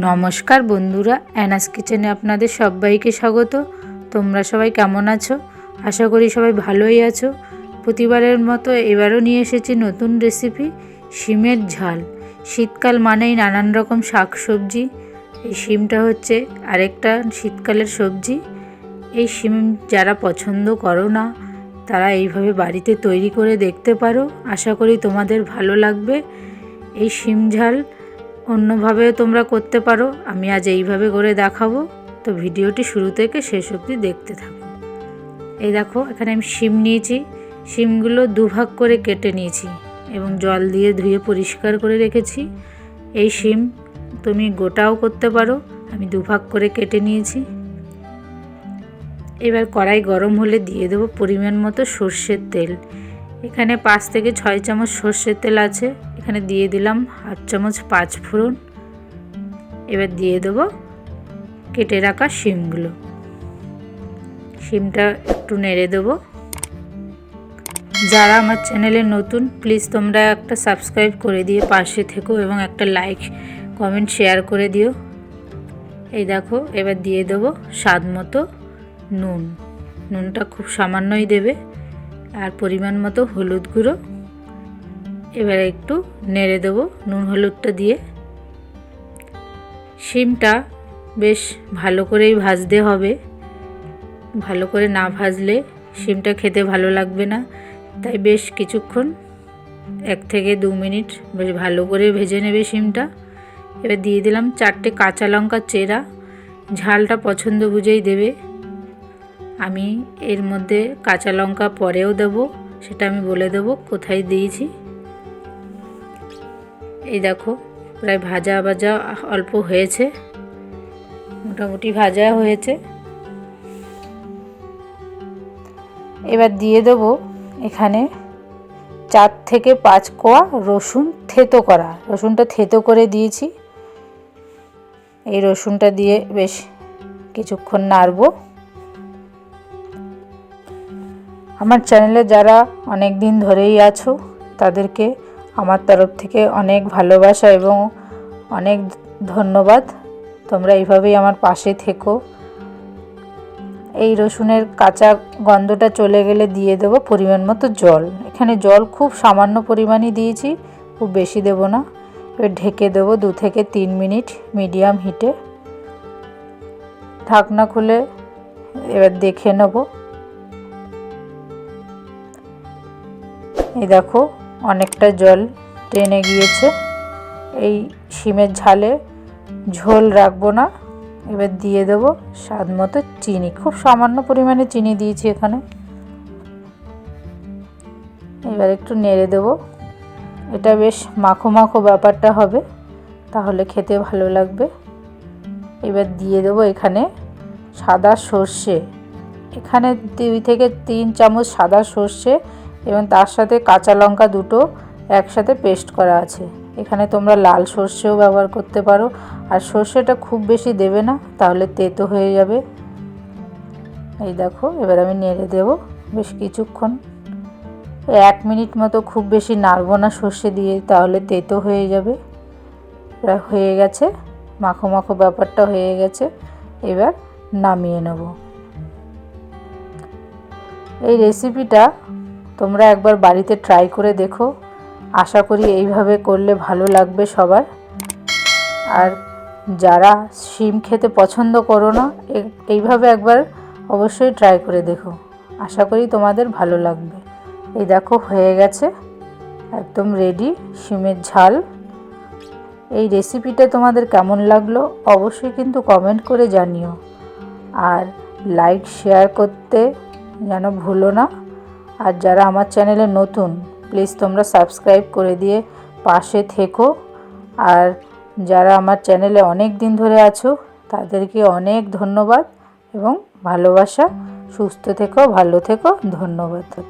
নমস্কার বন্ধুরা, অ্যানাস কিচেনে আপনাদের সবাইকে স্বাগত। তোমরা সবাই কেমন আছো? আশা করি সবাই ভালোই আছো। প্রতিবারের মতো এবারও নিয়ে এসেছি নতুন রেসিপি শিমের ঝাল। শীতকাল মানেই নানান রকম শাক সবজি এই শিমটা হচ্ছে আরেকটা শীতকালের সবজি। এই শিম যারা পছন্দ করো না, তারা এইভাবে বাড়িতে তৈরি করে দেখতে পারো। আশা করি তোমাদের ভালো লাগবে। এই শিম ঝাল অন্যভাবেও তোমরা করতে পারো। আমি আজ এইভাবে করে দেখাবো। তো ভিডিওটি শুরু থেকে শেষ অবধি দেখতে থাকো। এই দেখো, এখানে আমি শিম নিয়েছি। শিমগুলো দুভাগ করে কেটে নিয়েছি এবং জল দিয়ে ধুয়ে পরিষ্কার করে রেখেছি। এই শিম তুমি গোটাও করতে পারো। আমি দুভাগ করে কেটে নিয়েছি। এবার কড়াই গরম হলে দিয়ে দেবো পরিমাণ মতো সর্ষের তেল। এখানে পাঁচ থেকে ছয় চামচ সর্ষের তেল আছে। এখানে দিয়ে দিলাম হাফ চামচ পাঁচ ফোড়ন। এবার দিয়ে দেবো কেটে রাখা শিমগুলো। শিমটা একটু নেড়ে দেবো। যারা আমার চ্যানেলে নতুন, প্লিজ তোমরা একটা সাবস্ক্রাইব করে দিয়ে পাশে থেকো এবং একটা লাইক, কমেন্ট, শেয়ার করে দিও। এই দেখো, এবার দিয়ে দেবো স্বাদ মতো নুন। নুনটা খুব সামান্যই দেবে। আর পরিমাণ মতো হলুদ গুঁড়ো। এবারে একটু নেড়ে দেবো নুন হলুদটা দিয়ে। শিমটা বেশ ভালো করেই ভাজতে হবে। ভালো করে না ভাজলে শিমটা খেতে ভালো লাগবে না। তাই বেশ কিছুক্ষণ, এক থেকে দু মিনিট বেশ ভালো করে ভেজে নেবে শিমটা। এবার দিয়ে দিলাম চারটে কাঁচা লঙ্কা চেরা। ঝালটা পছন্দ বুঝেই দেবে। আমি এর মধ্যে কাঁচা লঙ্কা পরেও দেব, সেটা আমি বলে দেব কোথায় দিয়েছি। এই দেখো, প্রায় ভাজা ভাজা অল্প হয়েছে, মোটামুটি ভাজা হয়েছে। এবার দিয়ে দেবো এখানে চার থেকে পাঁচ কোয়া রসুন থেতো করা। রসুনটা থেতো করে দিয়েছি। এই রসুনটা দিয়ে বেশ কিছুক্ষণ নাড়বো। আমার চ্যানেলে যারা অনেক দিন ধরেই আছো, তাদেরকে আমার তরফ থেকে অনেক ভালোবাসা এবং অনেক ধন্যবাদ। তোমরা এইভাবেই আমার পাশে থেকো। এই রসুনের কাঁচা গন্ধটা চলে গেলে দিয়ে দেবো পরিমাণ মতো জল। এখানে জল খুব সামান্য পরিমাণই দিয়েছি, খুব বেশি দেব না। এবার ঢেকে দেবো দু থেকে তিন মিনিট মিডিয়াম হিটে। ঢাকনা খুলে এবার দেখে নেব। এই দেখো অনেকটা জল টেনে গিয়েছে। এই শিমের ঝালে ঝোল রাখব না, এবার দিয়ে দেবো স্বাদ মতো চিনি। খুব সামান্য পরিমাণে চিনি দিয়েছি এখানে। এবার একটু নেড়ে দেবো। এটা বেশ মাখো মাখো ব্যাপারটা হবে, তাহলে খেতে ভালো লাগবে। এবার দিয়ে দেবো এখানে সাদা সর্ষে। এখানে দুই থেকে তিন চামচ সাদা সর্ষে এবং তার সাথে কাঁচা লঙ্কা দুটো একসাথে পেস্ট করা আছে। এখানে তোমরা লাল সর্ষেও ব্যবহার করতে পারো। আর সর্ষেটা খুব বেশি দেবে না, তাহলে তেতো হয়ে যাবে। এই দেখো, এবার আমি নেড়ে দেব বেশ কিছুক্ষণ। এক মিনিট মতো খুব বেশি নাড়বো না সর্ষে দিয়ে, তাহলে তেতো হয়ে যাবে। হয়ে গেছে, মাখো মাখো ব্যাপারটা হয়ে গেছে। এবার নামিয়ে নেব। এই রেসিপিটা তোমরা একবার বাড়িতে ট্রাই করে দেখো। আশা করি এইভাবে করলে ভালো লাগবে সবার। আর যারা শিম খেতে পছন্দ করো না এইভাবে একবার অবশ্যই ট্রাই করে দেখো। আশা করি তোমাদের ভালো লাগবে। এই দেখো, হয়ে গেছে। একদম রেডি শিমের ঝাল। এই রেসিপিটা তোমাদের কেমন লাগল অবশ্যই কিন্তু কমেন্ট করে জানিও। আর লাইক শেয়ার করতে যেন ভুলো না। আর যারা আমার চ্যানেলে নতুন প্লিজ তোমরা সাবস্ক্রাইব করে দিয়ে পাশে থেকো। আর যারা আমার চ্যানেলে অনেক দিন ধরে আছো, তাদেরকে অনেক ধন্যবাদ এবং ভালোবাসা। সুস্থ থেকো, ভালো থেকো, ধন্যবাদ।